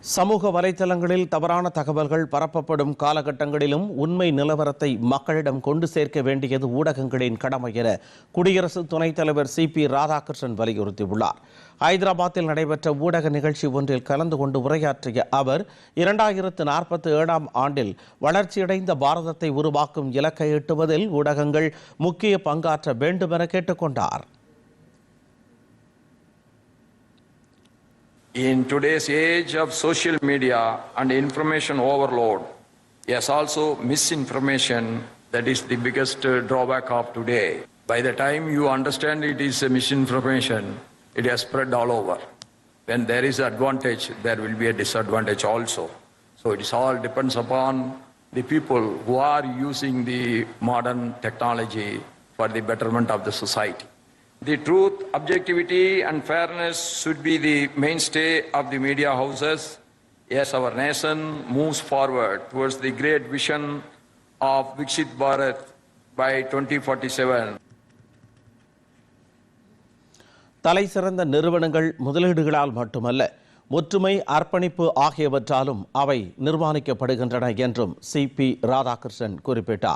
சமூக வலைத்தளங்களில் தவறான தகவல்கள் பரப்பப்படும் காலகட்டங்களிலும் உண்மை நிலவரத்தை மக்களிடம் கொண்டு சேர்க்க வேண்டியது ஊடகங்களின் கடமை என குடியரசு துணைத் தலைவர் சி பி ராதாகிருஷ்ணன் வலியுறுத்தியுள்ளார். ஹைதராபாத்தில் நடைபெற்ற ஊடக நிகழ்ச்சி ஒன்றில் கலந்து கொண்டு உரையாற்றிய அவர் இரண்டாயிரத்து நாற்பத்தி ஏழாம் ஆண்டில் வளர்ச்சியடைந்த பாரதத்தை உருவாக்கும் இலக்கை எட்டுவதில் ஊடகங்கள் முக்கிய பங்காற்ற வேண்டும் என கேட்டுக்கொண்டார். In today's age of social media and information overload, yes, also misinformation, that is the biggest uh, drawback of today. By the time you understand it is a misinformation, it has spread all over. When there is advantage, there will be a disadvantage also. So it all depends upon the people who are using the modern technology for the betterment of the society. The truth, objectivity, and fairness should be the mainstay of the media houses. as our nation moves forward towards the great vision of Viksit Bharat by 2047. தலை சிறந்த நிறுவனங்கள் முதலீடுகளால் மட்டுமல்ல ஒற்றுமை அர்ப்பணிப்பு ஆகியவற்றாலும் அவை நிர்மாணிக்கப்படுகின்றன என்றும் C B Radhakrishnan குறிப்பிட்டார்